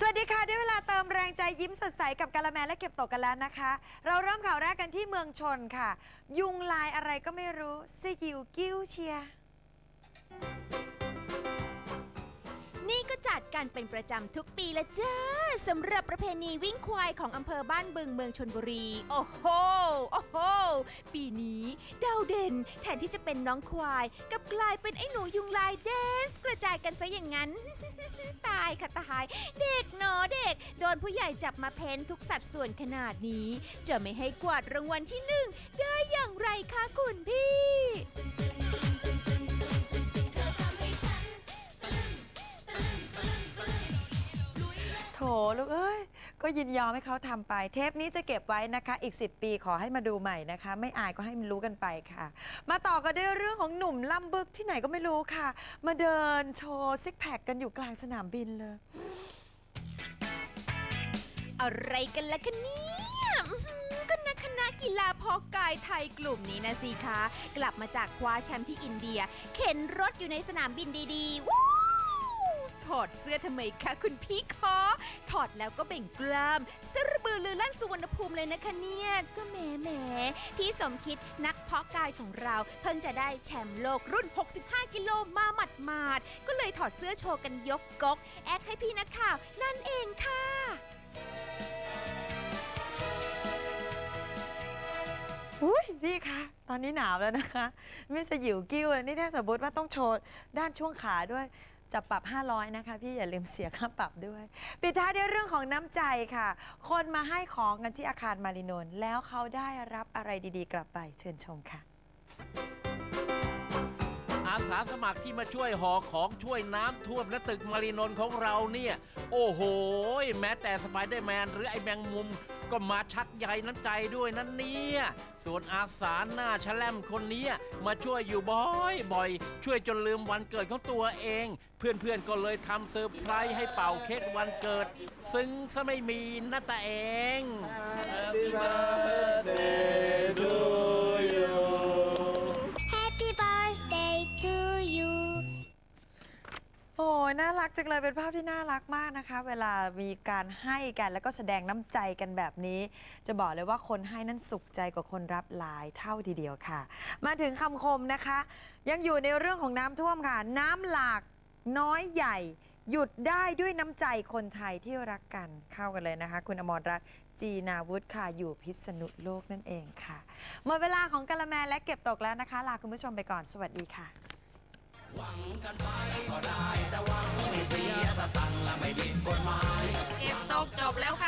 สวัสดีค่ะ ได้เวลาเติมแรงใจยิ้มสดใสกับกาละแมและเก็บตกกันแล้วนะคะ เราเริ่มข่าวแรกกันที่เมืองชนค่ะ ยุงลายอะไรก็ไม่รู้สยิวกิ้วเชียร์ กันเป็นประจำทุกปีละจ้าสำหรับประเพณีวิ่งควายของอำเภอบ้านบึงเมืองชนบุรี โอ้โหโอ้โหปีนี้ดาวเด่นแทนที่จะเป็นน้องควายกับกลายเป็นไอ้หนูยุงลายแดนซ์กระจายกันซะอย่างนั้น ตายค่ะตาย เด็กเนาะเด็ก โดนผู้ใหญ่จับมาเพ้นทุกสัดส่วนขนาดนี้ จะไม่ให้กวาดรางวัลที่หนึ่งได้อย่างไรคะคุณพี่ ลูกเอ้ย ก็ยินยอมให้เขาทำไป เทปนี้จะเก็บไว้นะคะ อีก 10 ปีขอให้มาดูใหม่นะคะ ไม่อายก็ให้มันรู้กันไปค่ะ มาต่อกันด้วยเรื่องของหนุ่มล่ำบึกที่ไหนก็ไม่รู้ค่ะ มาเดินโชว์ซิกแพคกันอยู่กลางสนามบินเลย อะไรกันล่ะคะเนี่ยอื้อหือก็นักคณะกีฬาพอกายไทยกลุ่มนี้นะสิคะ กลับมาจากคว้าแชมป์ที่อินเดีย เข็นรถอยู่ในสนามบินดีๆ วู้ ถอดเสื้อทำไมคะคุณพี่คอถอดแล้วก็เบ่งกล้ามสระบือลือลั่นสุวรรณภูมิเลยนะคะเนี่ย ก็แหมแหมพี่สมคิดนักเพาะกายของเรา เพิ่งจะได้แชมป์โลกรุ่น 65 กิโลมาหมัดมาดก็เลยถอดเสื้อโชว์กันยกก๊อกแอคให้พี่นักข่าวนั่นเองค่ะอุ้ยพี่คะตอนนี้หนาวแล้วนะคะ ไม่สยิวกิ้วเลยนี่ถ้าสมมติว่าต้องโชว์ด้านช่วงขาด้วย จะปรับ 500 นะคะ พี่อย่าลืมเสียค่าปรับด้วย ปิดท้ายด้วยเรื่องของน้ำใจค่ะ คนมาให้ของกันที่อาคารมารินนท์แล้วเขาได้รับอะไรดีๆ กลับไปเชิญชมค่ะ อาสาสมัครที่มาช่วยหอของช่วยน้ำท่วมและตึกมารีนนของเราเนี่ย โอ้โห แม้แต่สไปเดอร์แมนหรือไอแมงมุม ก็มาชักใยน้ำใจด้วยนั่นเนี่ย ส่วนอาสาหน้าแชลมคนนี้มาช่วยอยู่บ่อยบ่อยๆช่วยจนลืมวันเกิดของตัวเอง เพื่อนๆก็เลยทำเซอร์ไพรส์ให้เป่าเค้กวันเกิด ซึ่งซะไม่มีนะตาเอง Happy ยน่ารักจังเลยเป็นภาพที่น่ารักมากนะคะ เวลามีการให้กันแล้วก็แสดงน้ำใจกันแบบนี้ จะบอกเลยว่าคนให้นั้นสุขใจกว่าคนรับหลายเท่าทีเดียวค่ะ มาถึงคำคมนะคะ ยังอยู่ในเรื่องของน้ำท่วมค่ะ น้ำหลากน้อยใหญ่ หยุดได้ด้วยน้ำใจคนไทยที่รักกันเข้ากันเลยนะคะ คุณอมรรัตน์จีนาวุฒิค่ะอยู่พิษณุโลกนั่นเองค่ะหมดเวลาของกะละแมและเก็บตกแล้วนะคะ ลาคุณผู้ชมไปก่อนสวัสดีค่ะ เก็บตกจบแล้วค่ะ